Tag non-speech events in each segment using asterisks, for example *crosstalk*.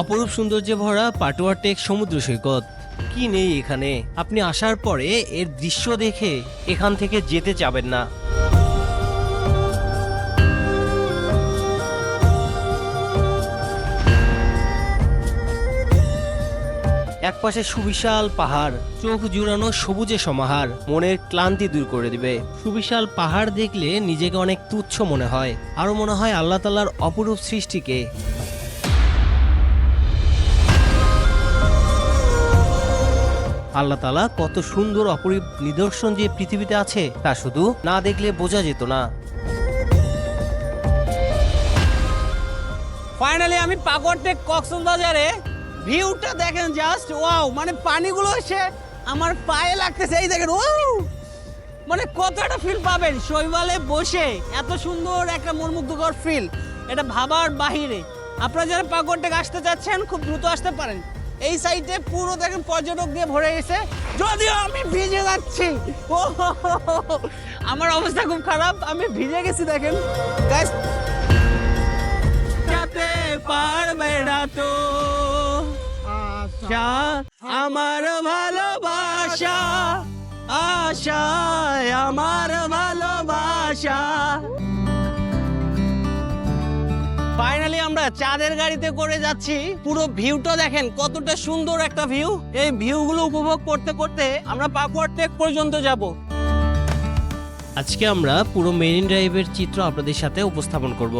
অপরূপ সৌন্দর্যে ভরা পাটুয়া টেক সমুদ্র সৈকত। কি নেই এখানে? আপনি আসার পরে এর দৃশ্য দেখে এখান থেকে যেতে চাবেন না। একপাশে সুবিশাল পাহাড়, চোখ জুড়ানো সবুজে সমাহার, মনের ক্লান্তি দূর করে দিবে। সুবিশাল পাহাড় দেখলে নিজেকে অনেক তুচ্ছ মনে হয়। আরও মনে হয় আল্লাহ তাল্লার অপরূপ সৃষ্টিকে। আল্লাহ তালা কত সুন্দর অপরূপ নিদর্শন যে পৃথিবীতে আছে, তা শুধু না দেখলে বোঝা যেত না। ফাইনালি আমি পাকড়টেক কক্সবাজারে ভিউটা দেখেন জাস্ট ওয়াও মানে পানিগুলো এসে আমার পায়ে লাগতেছে, এই দেখেন ও মানে কত একটা ফিল পাবেন, শৈবালে বসে এত সুন্দর একটা মনমুগ্ধকর ফিল এটা ভাবার বাহিরে। আপনারা যারা পাকড়টেক আসতে চাচ্ছেন, খুব দ্রুত আসতে পারেন। এই সাইডে পুরো দেখেন পর্যটক দিয়ে ভরে গেছে। যদিও আমি ভিজে যাচ্ছি। ও। আমার অবস্থা খুব খারাপ। আমি ভিজে গেছি দেখেন। যেতে পারবে না তো। আশা, আমার ভালোবাসা, আশায় আমার ভালোবাসা। চাঁদের গাড়িতে করে যাচ্ছি। পুরো ভিউটা দেখেন, কতটা সুন্দর একটা ভিউ। এই ভিউগুলো উপভোগ করতে করতে আমরা পাকুয়ার টেক পর্যন্ত যাব। আজকে আমরা পুরো মেরিন ড্রাইভের চিত্র আপনাদের সাথে উপস্থাপন করব।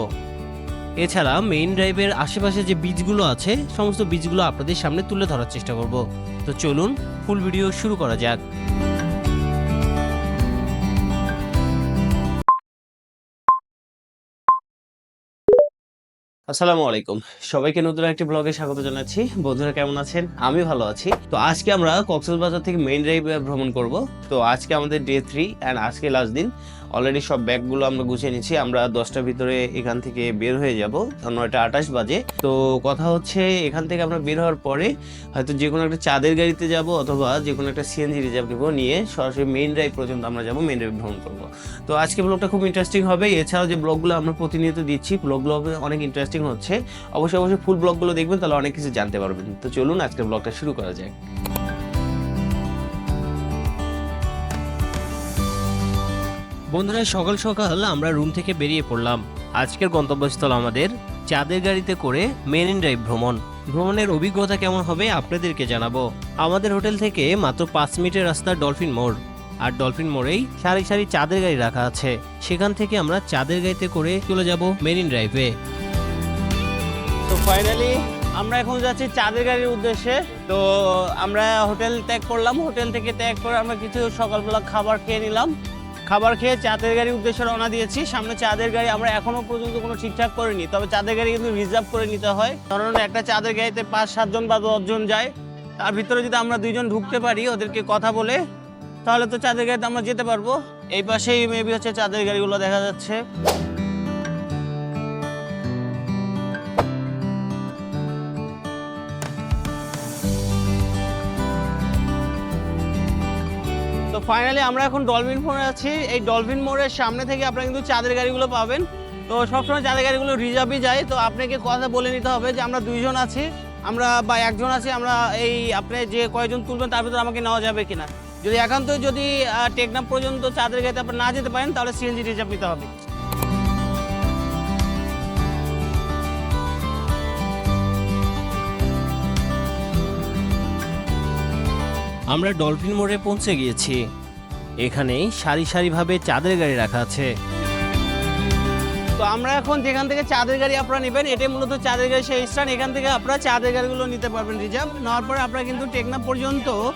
এছাড়া মেইন ড্রাইভের আশেপাশে যে বীজগুলো আছে, সমস্ত বীজগুলো আপনাদের সামনে তুলে ধরার চেষ্টা করব। তো চলুন, ফুল ভিডিও শুরু করা যাক। আসসালামু আলাইকুম। সবাইকে নতুন একটি ব্লগে স্বাগত জানাচ্ছি। বন্ধুরা কেমন আছেন? আমি ভালো আছি। তো আজকে আমরা কক্সবাজার থেকে মেইন ড্রাইভ ভ্রমণ করব। তো আজকে আমাদের ডে থ্রি অ্যান্ড আজকে লাস্ট দিন। অলরেডি সব ব্যাগগুলো আমরা গুছিয়ে নিচ্ছি, আমরা দশটার ভিতরে এখান থেকে বের হয়ে যাব। নয়টা আঠাশ বাজে। তো কথা হচ্ছে, এখান থেকে আমরা বের হওয়ার পরে হয়তো যে কোনো একটা চাঁদের গাড়িতে যাব অথবা যে কোনো একটা সিএনজি রিজার্ভ নেব নিয়ে সরাসরি মেইন ড্রাইভ পর্যন্ত আমরা যাব মেইন ড্রাইভ ভ্রমণ করব। তো আজকে ব্লগটা খুব ইন্টারেস্টিং হবে। এছাড়াও যে ব্লগগুলো আমরা প্রতিনিয়ত দিচ্ছি ব্লগগুলো অনেক ইন্টারেস্টিং হচ্ছে। অবশ্যই অবশ্যই ফুল ব্লগগুলো দেখবেন, তাহলে অনেক কিছু জানতে পারবেন। তো চলুন আজকে ব্লগটা শুরু করা যাক। বন্ধুরা, সকাল সকাল আমরা রুম থেকে বেরিয়ে পড়লাম। আজকের গন্তব্যস্থল আমাদের চাঁদের গাড়িতে করে মেরিন ড্রাইভ ভ্রমণ। ভ্রমণের অভিজ্ঞতা কেমন হবে আপনাদেরকে জানাব। আমাদের হোটেল থেকে মাত্র পাঁচ মিনিটের রাস্তা ডলফিন মোড়। আর ডলফিন মোড়েই সারি সারি চাঁদের গাড়ি রাখা আছে। সেখান থেকে আমরা চাঁদের গাড়িতে করে চলে যাব মেরিন ড্রাইভে। তো ফাইনালি আমরা এখন যাচ্ছি চাঁদের গাড়ির উদ্দেশ্যে। তো আমরা হোটেল ত্যাগ করলাম। হোটেল থেকে ত্যাগ করে আমরা কিছু সকালবেলা খাবার খেয়ে নিলাম। খাবার খেয়ে চাঁদের গাড়ির উদ্দেশ্যে রওনা দিয়েছি। সামনে চাঁদের গাড়ি আমরা এখনও পর্যন্ত কোনো ঠিকঠাক করিনি, তবে চাঁদের গাড়ি কিন্তু রিজার্ভ করে নিতে হয়। কারণ একটা চাঁদের গাড়িতে পাঁচ সাতজন বা দশজন যায়। তার ভিতরে যদি আমরা দুইজন ঢুকতে পারি ওদেরকে কথা বলে, তাহলে তো চাঁদের গাড়িতে আমরা যেতে পারব। এই পাশেই মেবি হচ্ছে চাঁদের গাড়িগুলো দেখা যাচ্ছে। তো ফাইনালি আমরা এখন ডলফিন মোড়ে আছি। এই ডলফিন মোড়ের সামনে থেকে আপনারা কিন্তু চাঁদের গাড়িগুলো পাবেন। তো সবসময় চাঁদের গাড়িগুলো রিজার্ভই যায়। তো আপনাকে কথা বলে নিতে হবে যে আমরা দুইজন আছি। আমরা বা একজন আছি, আমরা এই আপনি যে কয়জন তুলবেন তার ভিতরে আমাকে নেওয়া যাবে কিনা। যদি একান্তই যদি টেকনাম পর্যন্ত চাঁদের গাড়িতে আপনার না যেতে পারেন, তাহলে সিএনজি রিজার্ভ নিতে হবে। আমরা ডলফিন মোড়ে পৌঁছে গিয়েছি। এখানে সারি সারিভাবে চাঁদের গাড়ি রাখা আছে। তো আমরা এখন যেখান থেকে চাঁদের গাড়ি আপনারা নেবেন, এটাই মূলত চাঁদের গাড়ি সেই স্থান। এখান থেকে আপনারা চাঁদের গাড়িগুলো নিতে পারবেন, রিজার্ভ। নেওয়ার পরে আপনারা কিন্তু টেকনা পর্যন্ত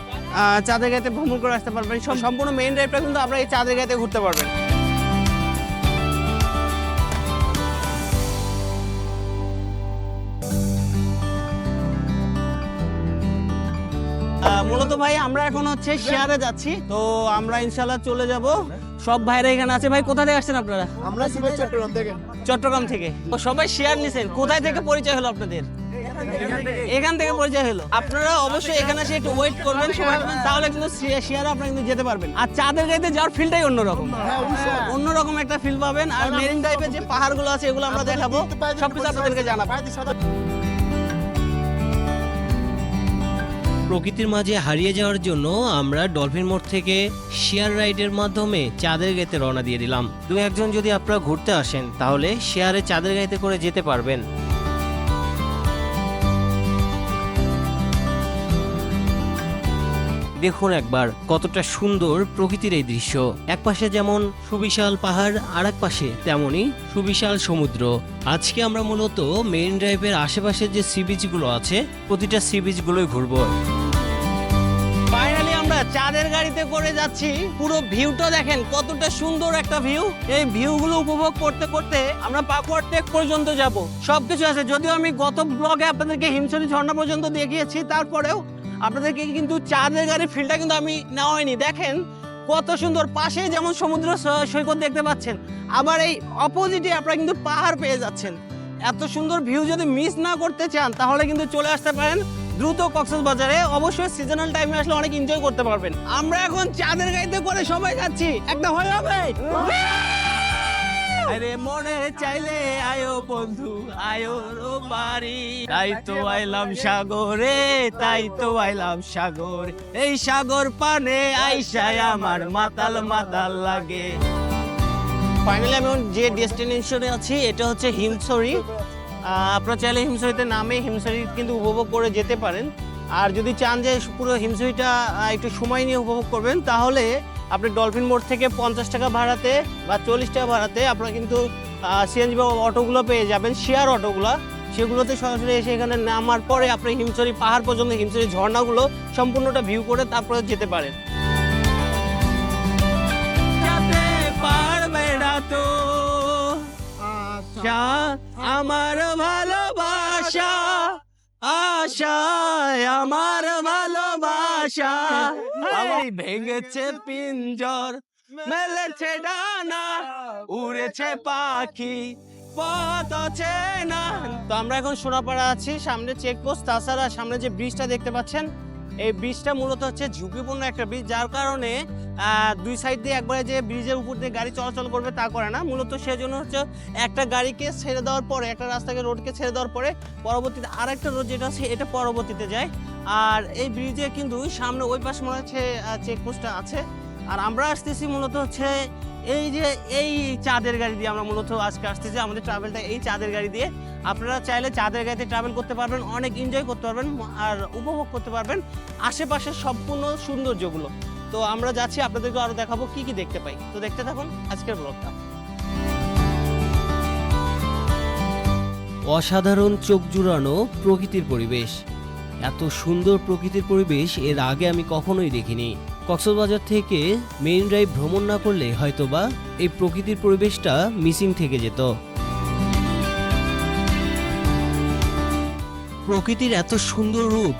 চাঁদের গাড়িতে ভ্রমণ করে আসতে পারবেন। সম- সম্পূর্ণ মেইন ড্রাইভটা কিন্তু আপনারা এই চাঁদের গাড়িতে ঘুরতে পারবেন। ভাই আমরা এখন হচ্ছে শেয়ারে যাচ্ছি। তো আমরা ইনশাল্লাহ চলে যাব। সব ভাইরা এখানে আছে। ভাই কোথা থেকে আসছেন আপনারা? আমরা সিলেট চট্টগ্রাম থেকে। চট্টগ্রাম থেকে। তো সবাই শেয়ার নিছেন। কোথায় থেকে পরিচয় হলো আপনাদের? এখান থেকে পরিচয় হলো। আপনারা অবশ্যই এখানে এসে একটু ওয়েট করবেন সময় তাহলে কিন্তু শেয়ারে আপনারা কিন্তু যেতে পারবেন। আর চাঁদের গাড়িতে যাওয়ার ফিলটাই অন্যরকম। অন্যরকম একটা ফিল পাবেন। আর মেরিন টাইপের যে পাহাড়গুলো আছে এগুলো আমরা দেখাবো। সবকিছু আপনাদেরকে জানাব। প্রকৃতির মাঝে হারিয়ে যাওয়ার জন্য আমরা ডলফিন মোড় থেকে শেয়ার রাইডের মাধ্যমে চাঁদের গাইতে রওনা দিয়ে দিলাম। দু একজন যদি আপনারা ঘুরতে আসেন, তাহলে শেয়ারে চাঁদের গাইতে করে যেতে পারবেন। দেখুন একবার কতটা সুন্দর প্রকৃতির এই দৃশ্য। এক পাশে যেমন সুবিশাল পাহাড় আর এক পাশে তেমনই সুবিশাল সমুদ্র। আজকে আমরা মূলত মেইন ড্রাইভের আশেপাশে যে সি বিচগুলো আছে, প্রতিটা সি বিচগুলোই ঘুরবো। আমরা চাঁদের গাড়িতে করে যাচ্ছি। পুরো ভিউটা দেখেন, কতটা সুন্দর একটা ভিউ। এই ভিউগুলো উপভোগ করতে করতে আমরা পাকুয়ার টেক পর্যন্ত যাব। সবকিছু আছে, যদিও আমি গত ব্লগে আপনাদেরকে হিমছড়ি ঝর্ণা পর্যন্ত দেখিয়েছি, তারপরেও আপনাদেরকে কিন্তু চাঁদের গাড়ির ফিলটা কিন্তু আমি নেওয়া হয়নি। দেখেন, কত সুন্দর, পাশে যেমন সমুদ্র সৈকত দেখতে পাচ্ছেন, আবার এই অপোজিটে আপনারা কিন্তু পাহাড় পেয়ে যাচ্ছেন। এত সুন্দর ভিউ যদি মিস না করতে চান, তাহলে কিন্তু চলে আসতে পারেন। দ্রুত কক্সবাজারে অবশ্যই সিজনাল টাইমে আসলে অনেক এনজয় করতে পারবেন। আমরা এখন চাঁদের গাড়িতে করে সবাই যাচ্ছি একটা হয়ে যাবে আরে মনে চাইলে আয়ো বন্ধু আয়ো রো বাড়ি। তাই তো আইলাম সাগরে তাই তো আইলাম সাগর। এই সাগর পানে আইসায় আমার মাতাল মাতাল লাগে। ফাইনালি আমি যে ডেস্টিনেশনে আছি এটা হচ্ছে আহ, আপনারা চাইলে হিমছড়িতে নামে হিমছড়ি কিন্তু উপভোগ করে যেতে পারেন। আর যদি চান যে পুরো আহ, একটু সময় নিয়ে উপভোগ করবেন তাহলে আপনি ডলফিন মোড় থেকে পঞ্চাশ টাকা ভাড়াতে বা চল্লিশ টাকা ভাড়াতে আপনারা কিন্তু সিএনজি বা অটোগুলো পেয়ে যাবেন শেয়ার অটোগুলো। সেগুলোতে সরাসরি এসে এখানে নামার পরে আপনি হিমছড়ি পাহাড় পর্যন্ত হিমছড়ি ঝর্ণাগুলো সম্পূর্ণটা ভিউ করে তারপরে যেতে পারেন। আশা আমার ভালোবাসা আশায় আমার ভালোবাসা। আমার ভেঙেছে পিঞ্জর মেলেছে ডানা উড়েছে পাখি পথ আছে না। তো আমরা এখন সোনাপাড়া আছি সামনে চেকপোস্ট তাছাড়া সামনে যে ব্রিজটা দেখতে পাচ্ছেন এই ব্রিজটা মূলত হচ্ছে ঝুঁকিপূর্ণ একটা ব্রিজ যার কারণে দুই সাইড দিয়ে একবারে যে ব্রিজের উপর দিয়ে গাড়ি চলাচল করবে তা করে না। মূলত সেজন্য হচ্ছে একটা গাড়িকে ছেড়ে দেওয়ার পরে, একটা রাস্তাকে রোডকে ছেড়ে দেওয়ার পরে পরবর্তীতে আরেকটা রোড যেটা আছে, এটা পরবর্তীতে যায়। আর এই ব্রিজে কিন্তু সামনে ওই পাশে মনে হচ্ছে চেকপোস্টটা আছে। আর আমরা আসতেছি মূলত হচ্ছে এই যে, এই চাঁদের গাড়ি দিয়ে আমরা মূলত আজকে আসতেছি। আমাদের ট্রাভেলটা এই চাঁদের গাড়ি দিয়ে। আপনারা চাইলে চাঁদের গাড়িতে ট্রাভেল করতে পারবেন, অনেক এনজয় করতে পারবেন আর উপভোগ করতে পারবেন আশেপাশের সম্পূর্ণ সৌন্দর্যগুলো। তো আমরা যাচ্ছি, আপনাদেরকে আরও দেখাবো কি কি দেখতে পাই। তো দেখতে থাকুন আজকের ব্লগটা অসাধারণ চোখ জুড়ানো প্রকৃতির পরিবেশ। এত সুন্দর প্রকৃতির পরিবেশ এর আগে আমি কখনোই দেখিনি। কক্সবাজার থেকে মেইন ড্রাইভ ভ্রমণ না করলে হয়তোবা এই প্রকৃতির পরিবেশটা মিসিং থেকে যেত। প্রকৃতির এত সুন্দর রূপ,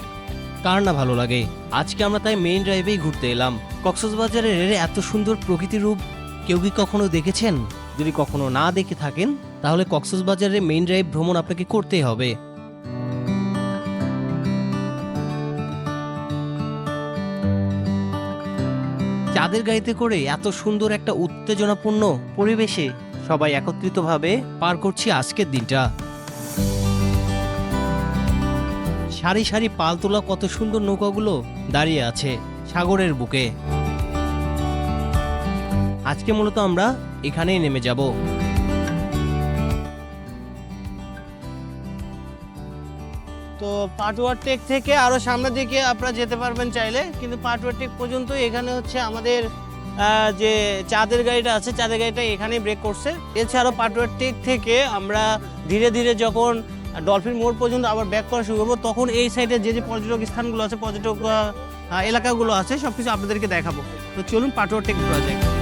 কার না ভালো লাগে? আজকে আমরা তাই মেইন ড্রাইভেই ঘুরতে এলাম। কক্সবাজারের এত সুন্দর প্রকৃতির রূপ কেউ কি কখনো দেখেছেন? যদি কখনো না দেখে থাকেন, তাহলে কক্সবাজারের মেইন ড্রাইভ ভ্রমণ আপনাকে করতেই হবে। চাঁদের গাড়িতে করে এত সুন্দর একটা উত্তেজনাপূর্ণ পরিবেশে সবাই একত্রিতভাবে পার করছি আজকের দিনটা। সারি সারি পাল তোলা কত সুন্দর নৌকাগুলো দাঁড়িয়ে আছে সাগরের বুকে। আজকে মূলত আমরা এখানেই নেমে যাব। তো পাটুয়ার টেক থেকে আরও সামনের দিকে আপনারা যেতে পারবেন চাইলে। কিন্তু পাটুয়ার টেক পর্যন্ত এখানে হচ্ছে আমাদের যে চাঁদের গাড়িটা আছে, চাঁদের গাড়িটা এখানেই ব্রেক করছে। এছাড়াও পাটুয়ার টেক থেকে আমরা ধীরে ধীরে যখন ডলফিন মোড় পর্যন্ত আবার ব্যাক করা শুরু করব, তখন এই সাইডে যে যে পর্যটক স্থানগুলো আছে, পর্যটক এলাকাগুলো আছে সব কিছু আপনাদেরকে দেখাবো। তো চলুন পাটুয়ার টেক প্রজেক্ট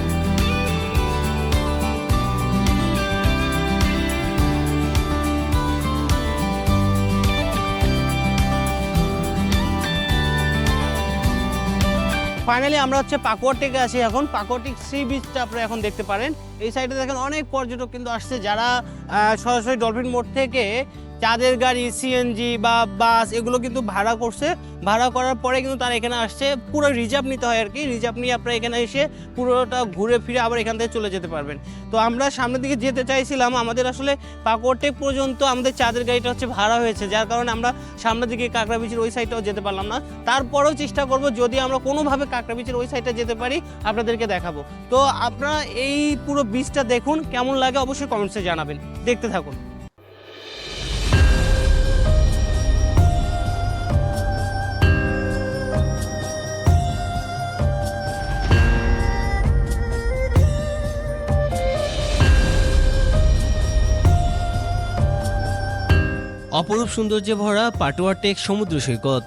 ফাইনালি আমরা হচ্ছে পাকুয়ার টেকে আছি এখন। পাকুয়ারটিক সি বিচটা আপনারা এখন দেখতে পারেন। এই সাইডে দেখেন অনেক পর্যটক কিন্তু আসছে যারা সরাসরি ডলফিন মোড় থেকে চাঁদের গাড়ি সিএনজি বা বাস এগুলো কিন্তু ভাড়া করছে। ভাড়া করার পরে কিন্তু তারা এখানে আসছে, পুরো রিজার্ভ নিতে হয় আর কি রিজার্ভ নিয়ে আপনারা এখানে এসে পুরোটা ঘুরে ফিরে আবার এখান থেকে চলে যেতে পারবেন। তো আমরা সামনের দিকে যেতে চাইছিলাম, আমাদের আসলে পাকোটেক পর্যন্ত আমাদের চাঁদের গাড়িটা হচ্ছে ভাড়া হয়েছে। যার কারণে আমরা সামনের দিকে কাঁকড়া বিচের ওই সাইডটাও যেতে পারলাম না। তারপরেও চেষ্টা করব যদি আমরা কোনোভাবে কাঁকড়া বিচের ওই সাইডটা যেতে পারি, আপনাদেরকে দেখাবো। তো আপনারা এই পুরো বীজটা দেখুন, কেমন লাগে অবশ্যই কমেন্টসে জানাবেন। দেখতে থাকুন। অপরূপ সৌন্দর্যে ভরা পাটুয়া টেক সমুদ্র সৈকত।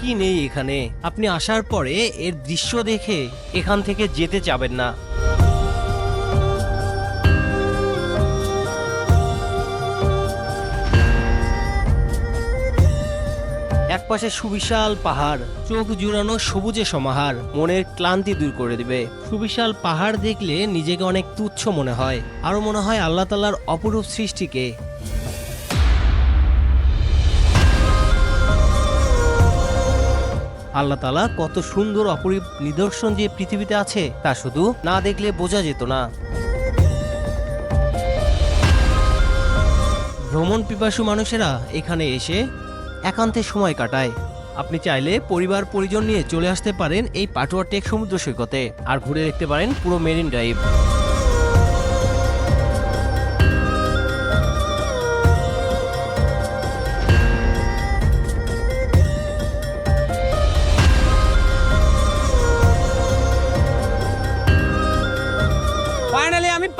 কি নেই এখানে? আপনি আসার পরে এর দৃশ্য দেখে এখান থেকে যেতে চাবেন না। একপাশে সুবিশাল পাহাড়, চোখ জুড়ানো সবুজে সমাহার, মনের ক্লান্তি দূর করে দিবে। সুবিশাল পাহাড় দেখলে নিজেকে অনেক তুচ্ছ মনে হয়। আরও মনে হয় আল্লাহ তালার অপরূপ সৃষ্টিকে। আল্লাহ তালা কত সুন্দর অপরূপ নিদর্শন যে পৃথিবীতে আছে তা শুধু না দেখলে বোঝা যেত না। ভ্রমণ পিপাসু মানুষেরা এখানে এসে একান্তে সময় কাটায়। আপনি চাইলে পরিবার পরিজন নিয়ে চলে আসতে পারেন এই পাটুয়া টেক সমুদ্র সৈকতে, আর ঘুরে দেখতে পারেন পুরো মেরিন ড্রাইভ।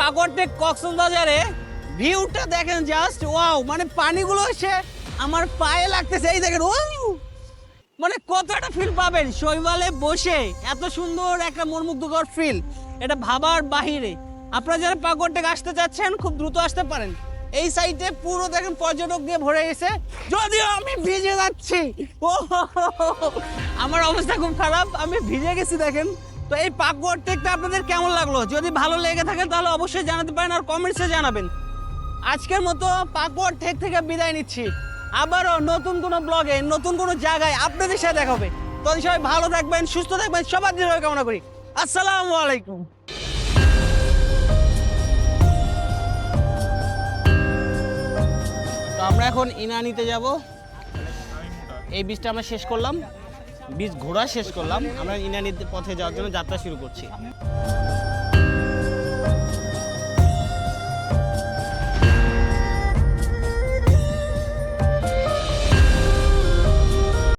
আমি কক্সবাজারে ভিউটা দেখেন জাস্ট ওয়াও মানে পানিগুলো এসে আমার পায়ে লাগতেছে। এই দেখেন ও মানে কত একটা ফিল পাবেন শৈবালে বসে। এত সুন্দর একটা মনমুগ্ধকর ফিল এটা ভাবার বাহিরে। আপনারা যারা পাকড়টেক আসতে চাচ্ছেন, খুব দ্রুত আসতে পারেন। এই সাইডে পুরো দেখেন পর্যটক দিয়ে ভরে গেছে। যদিও আমি ভিজে যাচ্ছি। *laughs* ও আমার অবস্থা খুব খারাপ। আমি ভিজে গেছি, দেখেন। তো এই পাকওয়ার্ড টেকটা আপনাদের কেমন লাগল? যদি ভালো লেগে থাকে তাহলে অবশ্যই জানাতে পারেন আর কমেন্টসে জানাবেন। আজকের মতো পাকওয়ার্ড টেক থেকে বিদায় নিচ্ছি। আবারও নতুন কোনো ব্লগে নতুন কোনো জায়গায় আপনাদের সাথে দেখা হবে। তখন সবাই ভালো থাকবেন, সুস্থ থাকবেন, সবার দিন কামনা করি। আসসালামু আলাইকুম। আমরা এখন ইনানিতে যাব। এই বীজটা আমরা শেষ করলাম। বীজ ঘোরা শেষ করলাম। আমরা ইনানির পথে যাওয়ার জন্য যাত্রা শুরু করছি।